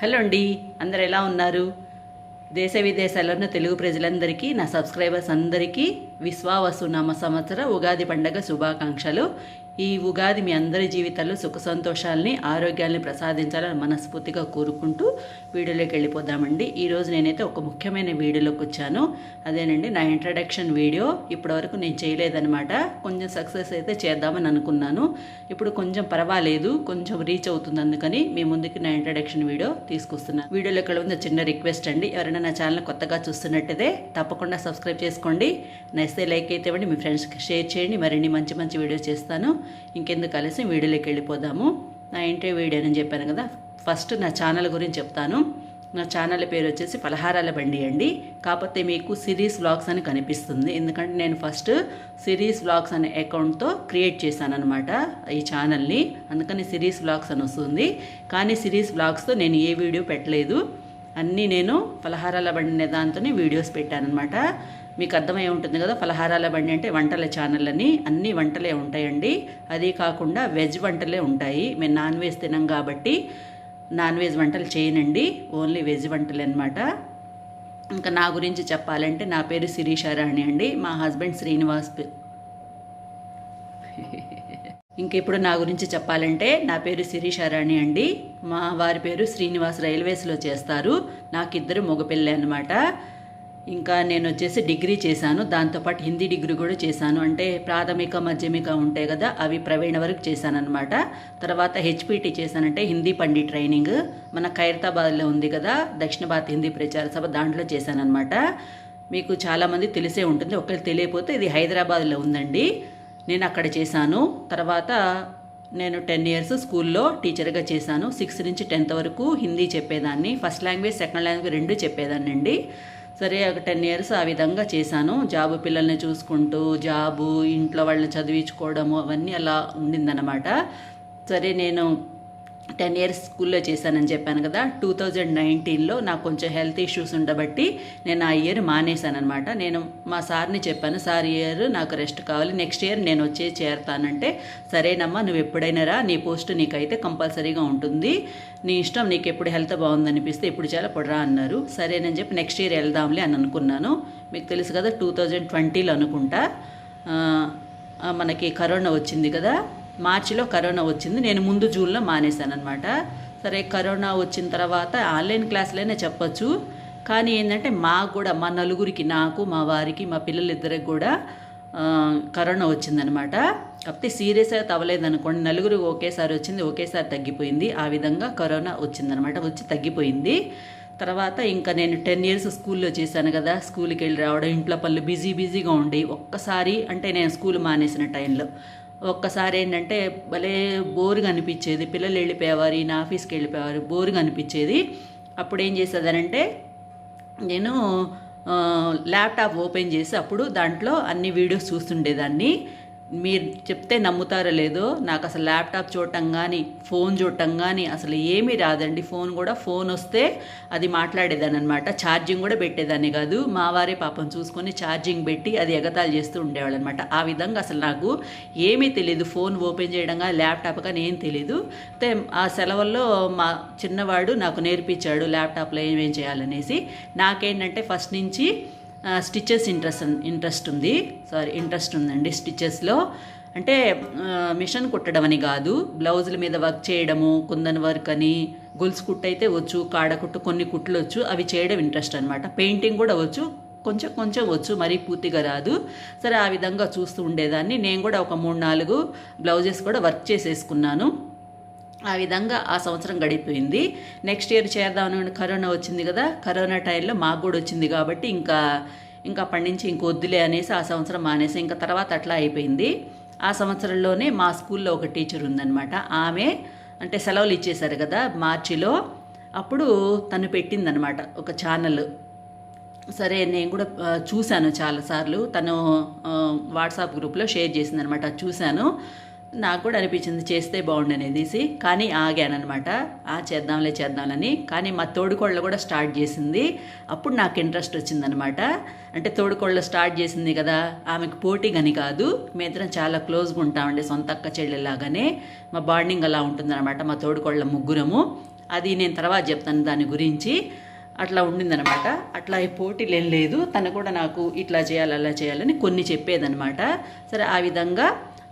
Hello అండి అందరు ఎలా ఉన్నారు? దేశ విదేశాలను తెలుగు ప్రజలందరికీ నా సబ్స్క్రైబర్స్ అందరికీ విశ్వావసు నామ సంవత్సర ఉగాది పండగ శుభాకాంక్షలు. ఈ ఉగాది మీ అందరి జీవితాల్లో సుఖ సంతోషాలని ఆరోగ్యాలని ప్రసాదించాలని మనస్ఫూర్తిగా కోరుకుంటూ వీడియోలోకి వెళ్ళిపోదామండి. ఈరోజు నేనైతే ఒక ముఖ్యమైన వీడియోలోకి వచ్చాను. అదేనండి నా ఇంట్రడక్షన్ వీడియో. ఇప్పటివరకు నేను చేయలేదనమాట కొంచెం సక్సెస్ అయితే చేద్దామని అనుకున్నాను. ఇప్పుడు కొంచెం పర్వాలేదు కొంచెం రీచ్ అవుతుంది అందుకని మీ ముందుకి నా ఇంట్రడక్షన్ వీడియో తీసుకొస్తున్నాను. వీడియోలో ఇక్కడ ఉంది చిన్న రిక్వెస్ట్ అండి. ఎవరైనా నా ఛానల్ కొత్తగా చూస్తున్నట్టయితే తప్పకుండా సబ్స్క్రైబ్ చేసుకోండి. నచ్చితే లైక్ అయితే ఇవ్వండి. మీ ఫ్రెండ్స్కి షేర్ చేయండి. మరిన్ని మంచి మంచి వీడియోస్ చేస్తాను. ఇంకెందుకు కలిసి వీడియోలోకి వెళ్ళిపోదాము. నా ఇంటి వీడియో అని చెప్పాను కదా. ఫస్ట్ నా ఛానల్ గురించి చెప్తాను. నా ఛానల్ పేరు వచ్చేసి పలహారాల బండి అండి. కాకపోతే మీకు సిరీస్ వ్లాగ్స్ అని కనిపిస్తుంది. ఎందుకంటే నేను ఫస్ట్ సిరీస్ వ్లాగ్స్ అనే అకౌంట్తో క్రియేట్ చేశాను అనమాట ఈ ఛానల్ని. అందుకని సిరీస్ వ్లాగ్స్ అని వస్తుంది. కానీ సిరీస్ వ్లాగ్స్తో నేను ఏ వీడియో పెట్టలేదు. అన్నీ నేను ఫలహారాల బండి అనే దాంతోనే వీడియోస్ పెట్టానమాట మీకు అర్థమై ఉంటుంది కదా ఫలహారాల బండి అంటే వంటల ఛానల్ అని. అన్ని వంటలే ఉంటాయండి. అది కాకుండా వెజ్ వంటలే ఉంటాయి. మేము నాన్ వెజ్ తినం కాబట్టి నాన్ వెజ్ వంటలు చేయనండి. ఓన్లీ వెజ్ వంటలు అనమాట ఇంకా నా గురించి చెప్పాలంటే నా పేరు శిరీషారాణి అండి. మా హస్బెండ్ శ్రీనివాస్ ఇంకెప్పుడు ఇప్పుడు నా గురించి చెప్పాలంటే నా పేరు శిరీషారాణి అండి. మా వారి పేరు శ్రీనివాస్ రైల్వేస్లో చేస్తారు. నాకు ఇద్దరు మగపిల్లే అనమాట ఇంకా నేను వచ్చేసి డిగ్రీ చేశాను. దాంతోపాటు హిందీ డిగ్రీ కూడా చేశాను. అంటే ప్రాథమిక మాధ్యమిక ఉంటాయి కదా అవి ప్రవీణ వరకు చేశాను అనమాట తర్వాత హెచ్పిటి చేశానంటే హిందీ పండిట్ ట్రైనింగ్. మన ఖైరతాబాద్లో ఉంది కదా దక్షిణ భారత హిందీ ప్రచార సభ దాంట్లో చేశానమాట మీకు చాలామంది తెలిసే ఉంటుంది. ఒకవేళ తెలియకపోతే ఇది హైదరాబాద్లో ఉందండి. నేను అక్కడ చేశాను. తర్వాత నేను టెన్ ఇయర్స్ స్కూల్లో టీచర్గా చేశాను. సిక్స్త్ నుంచి టెన్త్ వరకు హిందీ చెప్పేదాన్ని. ఫస్ట్ లాంగ్వేజ్ సెకండ్ లాంగ్వేజ్ రెండు చెప్పేదాన్ని అండి సరే ఒక టెన్ ఇయర్స్ ఆ విధంగా చేశాను. జాబు పిల్లల్ని చూసుకుంటూ జాబు ఇంట్లో వాళ్ళని చదివించుకోవడము అవన్నీ అలా ఉండిందన్నమాట. సరే నేను టెన్ ఇయర్స్ స్కూల్లో చేశానని చెప్పాను కదా టూ థౌజండ్ నైన్టీన్లో నాకు కొంచెం హెల్త్ ఇష్యూస్ ఉండబట్టి నేను ఆ ఇయర్ మానేశాను అనమాట నేను మా సార్ని చెప్పాను సార్ ఇయర్ నాకు రెస్ట్ కావాలి నెక్స్ట్ ఇయర్ నేను వచ్చి చేరతానంటే సరేనమ్మా నువ్వు ఎప్పుడైనా రా నీ పోస్ట్ నీకైతే కంపల్సరీగా ఉంటుంది నీ ఇష్టం నీకు ఎప్పుడు హెల్త్ బాగుందనిపిస్తే ఎప్పుడు చాలా పొడరా అన్నారు. సరేనని చెప్పి నెక్స్ట్ ఇయర్ వెళ్దాంలే అని అనుకున్నాను. మీకు తెలుసు కదా టూ థౌజండ్ ట్వంటీలో అనుకుంటా మనకి కరోనా వచ్చింది కదా మార్చిలో కరోనా వచ్చింది. నేను ముందు జూన్లో మానేశాను అనమాట సరే కరోనా వచ్చిన తర్వాత ఆన్లైన్ క్లాసులైనా చెప్పొచ్చు. కానీ ఏంటంటే మాకు కూడా మా నలుగురికి నాకు మా వారికి మా పిల్లలిద్దరికి కూడా కరోనా వచ్చిందనమాట కాకపోతే సీరియస్గా అయితే అనుకోండి నలుగురు ఒకేసారి వచ్చింది ఒకేసారి తగ్గిపోయింది. ఆ విధంగా కరోనా వచ్చిందనమాట వచ్చి తగ్గిపోయింది. తర్వాత ఇంకా నేను టెన్ ఇయర్స్ స్కూల్లో చేశాను కదా. స్కూల్కి వెళ్ళి రావడం ఇంట్లో పనులు బిజీ బిజీగా ఉండి ఒక్కసారి అంటే నేను స్కూల్ మానేసిన టైంలో ఒక్కసారి ఏంటంటే భలే బోరుగా అనిపించేది. పిల్లలు వెళ్ళిపోయేవారు ఈయన ఆఫీస్కి వెళ్ళిపోయేవారు బోరుగా అనిపించేది. అప్పుడు ఏం చేసేదానంటే నేను ల్యాప్టాప్ ఓపెన్ చేసి అప్పుడు దాంట్లో అన్ని వీడియోస్ చూస్తుండేదాన్ని. మీరు చెప్తే నమ్ముతారో లేదో నాకు అసలు ల్యాప్టాప్ చూడటం కానీ ఫోన్ చూడటం కానీ అసలు ఏమీ రాదండి. ఫోన్ కూడా ఫోన్ వస్తే అది మాట్లాడేదాన్ని అనమాట ఛార్జింగ్ కూడా పెట్టేదాన్ని కాదు. మా వారే పాపం చూసుకొని ఛార్జింగ్ పెట్టి అది ఎగతాళి చేస్తూ ఉండేవాళ్ళు అనమాట ఆ విధంగా అసలు నాకు ఏమీ తెలియదు ఫోన్ ఓపెన్ చేయడం కానీ ల్యాప్టాప్ కానీ ఏం తెలియదు అయితే ఆ సెలవుల్లో మా చిన్నవాడు నాకు నేర్పించాడు ల్యాప్టాప్లో ఏమేం చేయాలనేసి. నాకేంటంటే ఫస్ట్ నుంచి స్టిచెస్ ఇంట్రెస్ట్ ఇంట్రెస్ట్ ఉంది. సారీ ఇంట్రెస్ట్ ఉందండి స్టిచెస్లో అంటే మిషన్ కుట్టడం అని కాదు. బ్లౌజుల మీద వర్క్ చేయడము కుందన్ వర్క్ అని గొలుసు కుట్టు అయితే వచ్చు కాడ కుట్టు కొన్ని కుట్లు వచ్చు అవి చేయడం ఇంట్రెస్ట్ అనమాట పెయింటింగ్ కూడా వచ్చు కొంచెం కొంచెం వచ్చు మరీ పూర్తిగా రాదు. సరే ఆ విధంగా చూస్తూ ఉండేదాన్ని. నేను కూడా ఒక మూడు నాలుగు బ్లౌజెస్ కూడా వర్క్ చేసేసుకున్నాను. ఆ విధంగా ఆ సంవత్సరం గడిపోయింది. నెక్స్ట్ ఇయర్ చేద్దామని కరోనా వచ్చింది కదా కరోనా టైంలో మాకు కూడా వచ్చింది కాబట్టి ఇంకా ఇంకా అప్పటి నుంచి ఇంక వద్దులే అనేసి ఆ సంవత్సరం మానేసి ఇంకా తర్వాత అట్లా అయిపోయింది. ఆ సంవత్సరంలోనే మా స్కూల్లో ఒక టీచర్ ఉందనమాట ఆమె అంటే సెలవులు ఇచ్చేశారు కదా మార్చిలో. అప్పుడు తను పెట్టిందనమాట ఒక ఛానల్. సరే నేను కూడా చూశాను చాలాసార్లు తను వాట్సాప్ గ్రూప్లో షేర్ చేసిందనమాట చూశాను. నాకు కూడా అనిపించింది చేస్తే బాగుండనేది కానీ ఆగానమాట ఆ చేద్దాంలే చేద్దాంలని. కానీ మా తోడుకోళ్ళ కూడా స్టార్ట్ చేసింది. అప్పుడు నాకు ఇంట్రెస్ట్ వచ్చిందనమాట అంటే తోడుకోళ్ళ స్టార్ట్ చేసింది కదా ఆమెకు పోటీ గని కాదు మేమిద్దరం చాలా క్లోజ్గా ఉంటామండి సొంత అక్క చెల్లెలాగానే మా బాండింగ్ అలా ఉంటుందన్నమాట మా తోడుకోళ్ళ ముగ్గురము. అది నేను తర్వాత చెప్తాను దాని గురించి. అట్లా ఉండిందనమాట అట్లా ఈ పోటీలు ఏం లేదు. తను కూడా నాకు ఇట్లా చేయాలి అలా చేయాలని కొన్ని చెప్పేదనమాట సరే ఆ విధంగా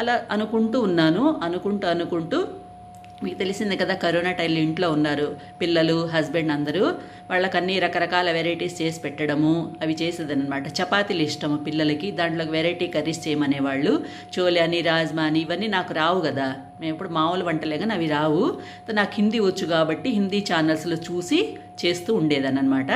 అలా అనుకుంటూ ఉన్నాను అనుకుంటూ అనుకుంటూ. మీకు తెలిసింది కదా కరోనా టైంలో ఇంట్లో ఉన్నారు పిల్లలు హస్బెండ్ అందరూ. వాళ్ళకి అన్ని రకరకాల వెరైటీస్ చేసి పెట్టడము అవి చేసేదనమాట చపాతీలు ఇష్టము పిల్లలకి దాంట్లో వెరైటీ కర్రీస్ చేయమనేవాళ్ళు. చోలే అని రాజ్మా అని ఇవన్నీ నాకు రావు కదా. మేము ఇప్పుడు మామూలు వంటలే కానీ అవి రావు. నాకు హిందీ వచ్చు కాబట్టి హిందీ ఛానల్స్లో చూసి చేస్తూ ఉండేదన్నమాట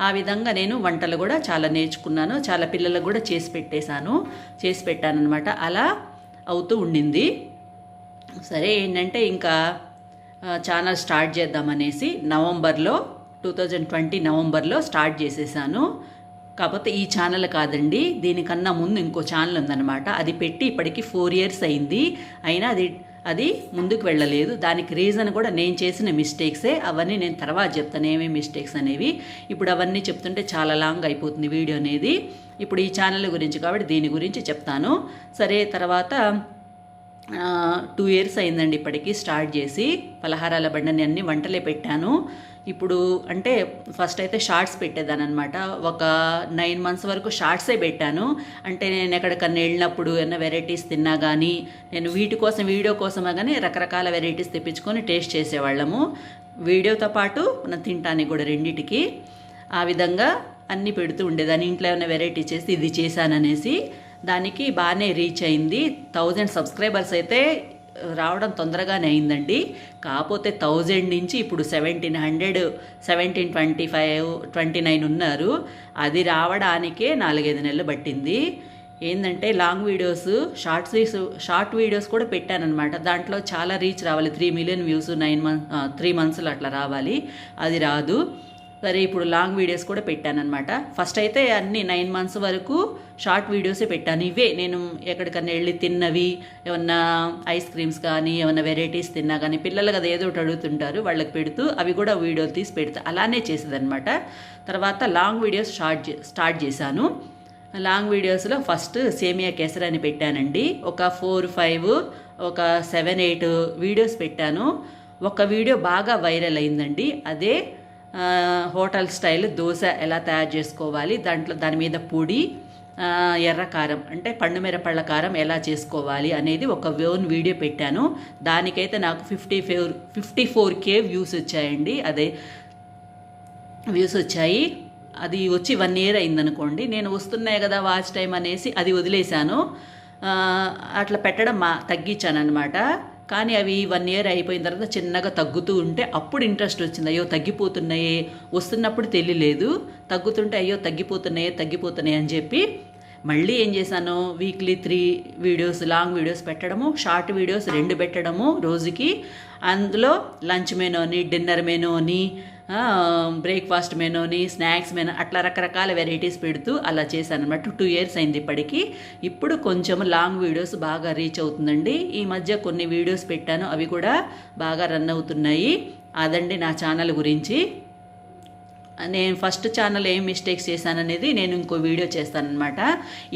ఆ విధంగా నేను వంటలు కూడా చాలా నేర్చుకున్నాను చాలా పిల్లలకు కూడా చేసి పెట్టేశాను చేసి పెట్టానన్నమాట. అలా అవుతూ ఉండింది. సరే ఏంటంటే ఇంకా ఛానల్ స్టార్ట్ చేద్దామనేసి నవంబర్లో టూ థౌజండ్ ట్వంటీ నవంబర్లో స్టార్ట్ చేసేసాను. కాకపోతే ఈ ఛానల్ కాదండి దీనికన్నా ముందు ఇంకో ఛానల్ ఉందన్నమాట. అది పెట్టి ఇప్పటికి ఫోర్ ఇయర్స్ అయింది. అయినా అది అది ముందుకు వెళ్ళలేదు. దానికి రీజన్ కూడా నేను చేసిన మిస్టేక్సే అవన్నీ నేను తర్వాత చెప్తాను. ఏమేమి మిస్టేక్స్ అనేవి? ఇప్పుడు అవన్నీ చెప్తుంటే చాలా లాంగ్ అయిపోతుంది వీడియో అనేది. ఇప్పుడు ఈ ఛానల్ గురించి కాబట్టి దీని గురించి చెప్తాను. సరే తర్వాత టూ ఇయర్స్ అయిందండి ఇప్పటికీ. స్టార్ట్ చేసి పలహారాల బండని అన్ని వంటలే పెట్టాను. ఇప్పుడు అంటే ఫస్ట్ అయితే షార్ట్స్ పెట్టేదాని అనమాట ఒక నైన్ మంత్స్ వరకు షార్ట్సే పెట్టాను. అంటే నేను ఎక్కడికన్నా వెళ్ళినప్పుడు ఏమైనా వెరైటీస్ తిన్నా కానీ నేను వీటి కోసం వీడియో కోసమే కానీ రకరకాల వెరైటీస్ తెప్పించుకొని టేస్ట్ చేసేవాళ్ళము. వీడియోతో పాటు మనం తింటానికి కూడా రెండింటికి ఆ విధంగా అన్నీ పెడుతూ ఉండేదాన్ని. ఇంట్లో ఏమైనా వెరైటీ చేసి ఇది చేశాననేసి దానికి బాగానే రీచ్ అయింది. థౌజండ్ సబ్స్క్రైబర్స్ అయితే రావడం తొందరగానే అయిందండి. కాకపోతే థౌజండ్ నుంచి ఇప్పుడు seventeen hundred seventeen twenty five twenty nine ఉన్నారు. అది రావడానికే నాలుగైదు నెలలు పట్టింది. ఏంటంటే long videos shorts short videos కూడా పెట్టానమాట దాంట్లో చాలా రీచ్ రావాలి. Three million views nine month three మంత్స్లో అట్లా రావాలి. అది రాదు. సరే ఇప్పుడు లాంగ్ వీడియోస్ కూడా పెట్టానమాట ఫస్ట్ అయితే అన్ని నైన్ మంత్స్ వరకు షార్ట్ వీడియోసే పెట్టాను. ఇవే నేను ఎక్కడికన్నా వెళ్ళి తిన్నవి ఏమన్నా ఐస్ క్రీమ్స్ కానీ ఏమన్నా వెరైటీస్ తిన్నా కానీ పిల్లలు కదా ఏదో ఒకటి అడుగుతుంటారు వాళ్ళకి పెడుతూ అవి కూడా వీడియో తీసి పెడతా. అలానే చేసేదనమాట తర్వాత లాంగ్ వీడియోస్ స్టార్ట్ స్టార్ట్ చేశాను. లాంగ్ వీడియోస్లో ఫస్ట్ సేమియా కేసరాన్ని అని పెట్టానండి. ఒక ఫోర్ ఫైవ్ ఒక సెవెన్ ఎయిట్ వీడియోస్ పెట్టాను. ఒక వీడియో బాగా వైరల్ అయిందండి. అదే హోటల్ స్టైల్ దోశ ఎలా తయారు చేసుకోవాలి దాంట్లో దాని మీద పొడి ఎర్ర కారం అంటే పండు మిరపళ్ళ కారం ఎలా చేసుకోవాలి అనేది ఒక ఓన్ వీడియో పెట్టాను. దానికైతే నాకు fifty four fifty four K views వచ్చాయండి. అదే వ్యూస్ వచ్చాయి. అది వచ్చి వన్ ఇయర్ అయిందనుకోండి. నేను వస్తున్నాయి కదా వాచ్ టైం అనేసి అది వదిలేశాను. అట్లా పెట్టడం మా తగ్గించాను అనమాట కానీ అవి వన్ ఇయర్ అయిపోయిన తర్వాత చిన్నగా తగ్గుతూ ఉంటే అప్పుడు ఇంట్రెస్ట్ వచ్చింది. అయ్యో తగ్గిపోతున్నాయే వస్తున్నప్పుడు తెలియలేదు. తగ్గుతుంటే అయ్యో తగ్గిపోతున్నాయే తగ్గిపోతున్నాయి అని చెప్పి మళ్ళీ ఏం చేశాను? Weekly three videos long videos పెట్టడము షార్ట్ వీడియోస్ రెండు పెట్టడము రోజుకి. అందులో లంచ్ మెనూ అని డిన్నర్ మెనూ అని బ్రేక్ఫాస్ట్ మెనూని స్నాక్స్ మెనూ అట్లా రకరకాల వెరైటీస్ పెడుతూ అలా చేశాను అనమాట టూ ఇయర్స్ అయింది ఇప్పటికి. ఇప్పుడు కొంచెం లాంగ్ వీడియోస్ బాగా రీచ్ అవుతుందండి. ఈ మధ్య కొన్ని వీడియోస్ పెట్టాను. అవి కూడా బాగా రన్ అవుతున్నాయి. అదండి నా ఛానల్ గురించి. నేను ఫస్ట్ ఛానల్ ఏం మిస్టేక్స్ చేశాననేది నేను ఇంకో వీడియో చేస్తానమాట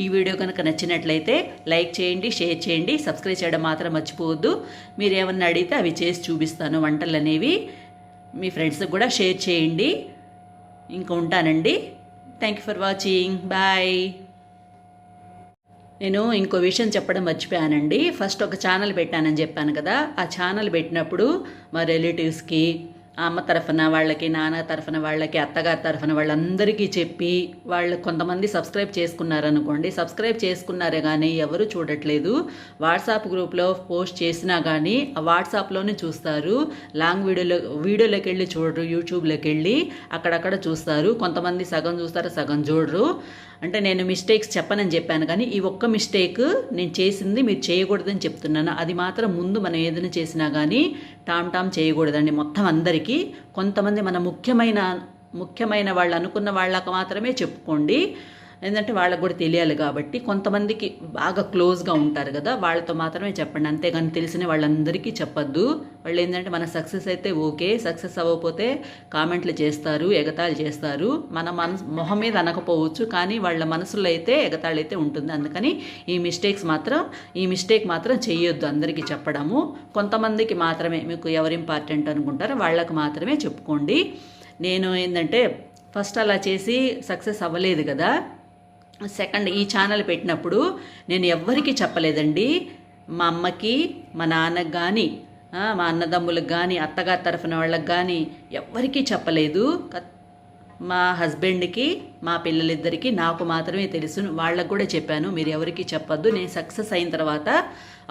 ఈ వీడియో కనుక నచ్చినట్లయితే లైక్ చేయండి షేర్ చేయండి సబ్స్క్రైబ్ చేయడం మాత్రం మర్చిపోవద్దు. మీరు ఏమన్నా అడిగితే అవి చేసి చూపిస్తాను వంటలు అనేవి మీ ఫ్రెండ్స్కి కూడా షేర్ చేయండి. ఇంకా ఉంటానండి. Thank you for watching bye నేను ఇంకో విషయం చెప్పడం మర్చిపోయానండి. ఫస్ట్ ఒక ఛానల్ పెట్టానని చెప్పాను కదా. ఆ ఛానల్ పెట్టినప్పుడు మా రిలేటివ్స్కి అమ్మ తరఫున వాళ్ళకి నాన్న తరఫున వాళ్ళకి అత్తగారి తరఫున వాళ్ళందరికీ చెప్పి వాళ్ళు కొంతమంది సబ్స్క్రైబ్ చేసుకున్నారనుకోండి సబ్స్క్రైబ్ చేసుకున్నారే కానీ ఎవరు చూడట్లేదు. వాట్సాప్ గ్రూప్లో పోస్ట్ చేసినా కానీ ఆ వాట్సాప్లోనే చూస్తారు. లాంగ్ వీడియోలో వీడియోలోకి వెళ్ళి చూడరు యూట్యూబ్లోకి వెళ్ళి అక్కడక్కడ చూస్తారు. కొంతమంది సగం చూస్తారు సగం చూడరు. అంటే నేను మిస్టేక్స్ చెప్పనని చెప్పాను కానీ ఈ ఒక్క మిస్టేక్ నేను చేసింది మీరు చేయకూడదని చెప్తున్నాను. అది మాత్రం ముందు మనం ఏదైనా చేసినా కానీ టామ్ టామ్ చేయకూడదండి మొత్తం అందరికీ. కొంతమంది మన ముఖ్యమైన ముఖ్యమైన వాళ్ళు అనుకున్న వాళ్ళకు మాత్రమే చెప్పుకోండి. ఏంటంటే వాళ్ళకు కూడా తెలియాలి కాబట్టి కొంతమందికి బాగా క్లోజ్గా ఉంటారు కదా వాళ్ళతో మాత్రమే చెప్పండి. అంతేగాని తెలిసిన వాళ్ళందరికీ చెప్పొద్దు. వాళ్ళు ఏంటంటే మన సక్సెస్ అయితే ఓకే సక్సెస్ అవ్వకపోతే కామెంట్లు చేస్తారు ఎగతాళి చేస్తారు. మన మనసు మొహం మీద అనకపోవచ్చు కానీ వాళ్ళ మనసులో అయితే ఎగతాళి అయితే ఉంటుంది. అందుకని ఈ మిస్టేక్స్ మాత్రం ఈ మిస్టేక్ మాత్రం చేయొద్దు అందరికీ చెప్పడము. కొంతమందికి మాత్రమే మీకు ఎవరు ఇంపార్టెంట్ అనుకుంటారో వాళ్ళకి మాత్రమే చెప్పుకోండి. నేను ఏంటంటే ఫస్ట్ అలా చేసి సక్సెస్ అవ్వలేదు కదా సెకండ్ ఈ ఛానల్ పెట్టినప్పుడు నేను ఎవ్వరికీ చెప్పలేదండి. మా అమ్మకి మా నాన్నకి కానీ మా అన్నదమ్ములకు కానీ అత్తగారి తరఫున వాళ్ళకి కానీ ఎవ్వరికీ చెప్పలేదు. మా హస్బెండ్కి మా పిల్లలిద్దరికీ నాకు మాత్రమే తెలుసు. వాళ్ళకు కూడా చెప్పాను మీరు ఎవరికి చెప్పొద్దు. నేను సక్సెస్ అయిన తర్వాత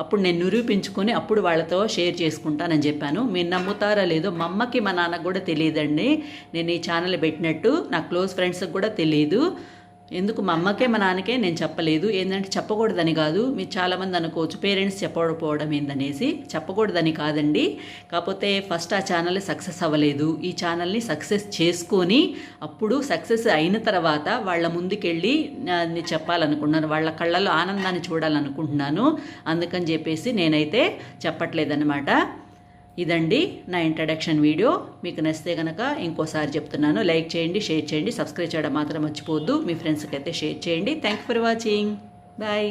అప్పుడు నేను నిరూపించుకొని అప్పుడు వాళ్ళతో షేర్ చేసుకుంటానని చెప్పాను. మీరు నమ్ముతారా లేదో మా అమ్మకి మా నాన్నకు కూడా తెలియదండి. నేను ఈ ఛానల్ పెట్టినట్టు నా క్లోజ్ ఫ్రెండ్స్కి కూడా తెలియదు ఎందుకు మా అమ్మకే మా నాన్నకే నేను చెప్పలేదు. ఏంటంటే చెప్పకూడదని కాదు. మీరు చాలామంది అనుకోవచ్చు పేరెంట్స్ చెప్పకపోవడం ఏందనేసి చెప్పకూడదని కాదండి. కాకపోతే ఫస్ట్ ఆ ఛానల్ సక్సెస్ అవ్వలేదు. ఈ ఛానల్ని సక్సెస్ చేసుకొని అప్పుడు సక్సెస్ అయిన తర్వాత వాళ్ళ ముందుకెళ్ళి నేను చెప్పాలనుకున్నాను వాళ్ళ కళ్ళలో ఆనందాన్ని చూడాలనుకుంటున్నాను. అందుకని చెప్పేసి నేనైతే చెప్పట్లేదన్నమాట. ఇదండి నా ఇంట్రడక్షన్ వీడియో మీకు నచ్చితే కనుక ఇంకోసారి చెప్తున్నాను. లైక్ చేయండి షేర్ చేయండి సబ్స్క్రైబ్ చేయడం మాత్రం మర్చిపోవద్దు. మీ ఫ్రెండ్స్కి అయితే షేర్ చేయండి. Thank for watching bye